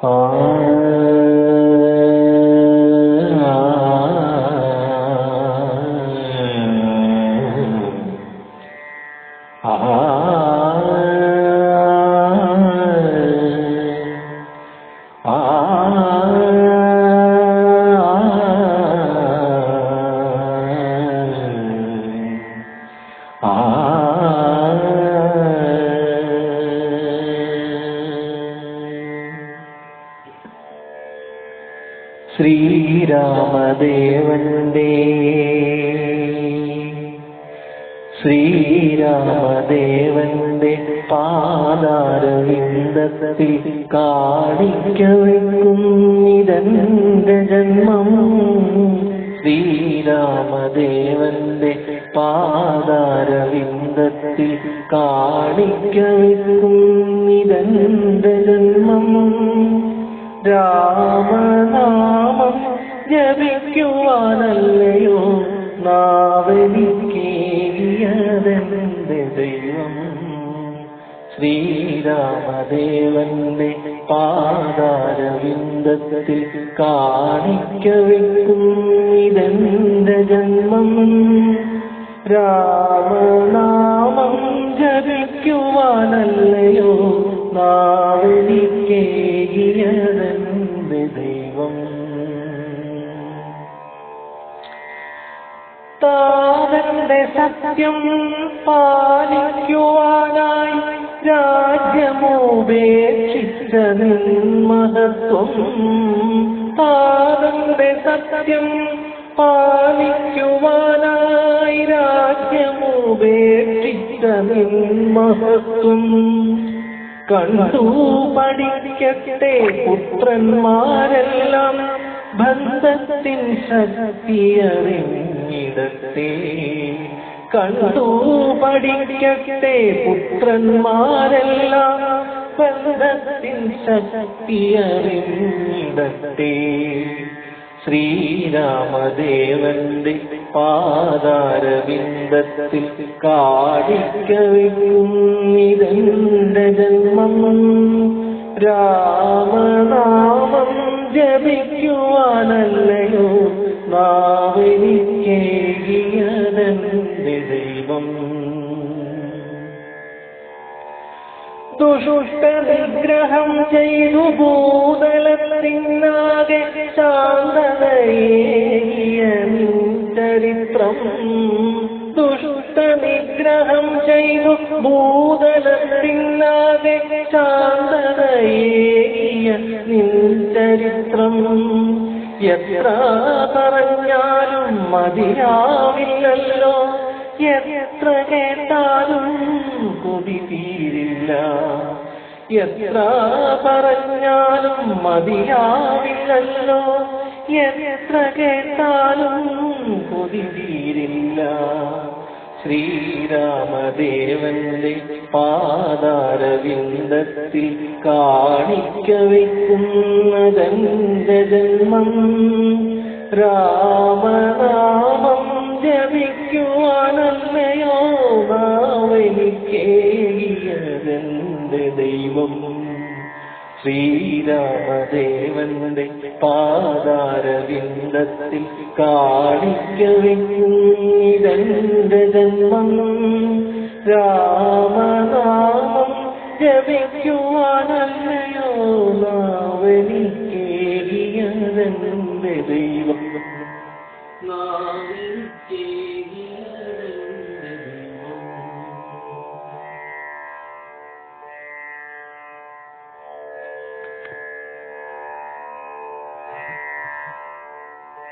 Oh. ശ്രീരാമദേവന്റെ ശ്രീരാമദേവന്റെ പാദാരവിന്ദത്തിൽ കാണിക്ക വെക്കുന്നിതന്റെ ജന്മം. ശ്രീരാമദേവന്റെ പാദാരവിന്ദത്തിൽ കാണിക്ക വെക്കുന്നിതന്റെ ജന്മം. രാമനാമം ജപിക്കുവാനല്ലയോ നാവലിക്കേകിയതെന്റെ ദൈവം. ശ്രീരാമദേവന്റെ പാദാരവിന്ദത്തിൽ കാണിക്ക വെക്കും ഇതെന്റെ ജന്മം. രാമനാമം ജപിക്കുവാനല്ലയോ താതന്റെ സത്യം പാലിക്കുവാനായി രാജ്യമോപേക്ഷിച്ച നിന്മഹത്വം. താനന്റെ സത്യം പാലിക്കുവാനായി രാജ്യമോപേക്ഷിച്ച നിന്മഹത്വം. കണ്ടു പഠിക്കട്ടെ പുത്രന്മാരെല്ലാം ബന്ധത്തിൻ ശക്തിയറിഞ്ഞിടത്തെ കണ്ടു പഠിക്കട്ടെ പുത്രന്മാരെല്ലാം. ബന്ധത്തിൻ ശക്തിയറിഞ്ഞിടത്തെ ശ്രീരാമദേവന്റെ പാദാരവിന്ദത്തിൽ കാണിക്ക വെക്കുന്നിതെന്റെ ജന്മം. രാമനാമം ജപിക്കുവാനല്ലയോ ദുഷുഷ്ട നിഗ്രഹം ചെയ്തു ഭൂതലത്തിനാകെ ശാന്തതയേയരിത്രം നിഗ്രഹം ചെയ്തു ഭൂതലത്തിനാകെ ശാന്തതയേയ നിൻ ചരിത്രം എത്ര പറഞ്ഞാലും മതിയാവില്ലല്ലോ. എത്ര കേട്ടാലും കൊതി തീരില്ല. എത്ര പറഞ്ഞാലും മതിയാവില്ലല്ലോ. എത്ര കേട്ടാലും കൊതി തീരില്ല. ശ്രീരാമദേവന്റെ പാദാരവിന്ദത്തിൽ കാണിക്ക വയ്ക്കുന്നതെന്റെ ജന്മം രാമനാമം നാവലിക്കേകിയതെന്റെ ദൈവം? ശ്രീരാമദേവന്റെ പാതാരവിന്ദത്തിൽ കാണിക്ക വെക്കുന്നിതെന്റെ ജന്മം? രാമനാമം ജപിക്കുവാനല്ലയോ നാവലിക്കേകിയതെന്റെ ദൈവം? നാവിലിക്കേ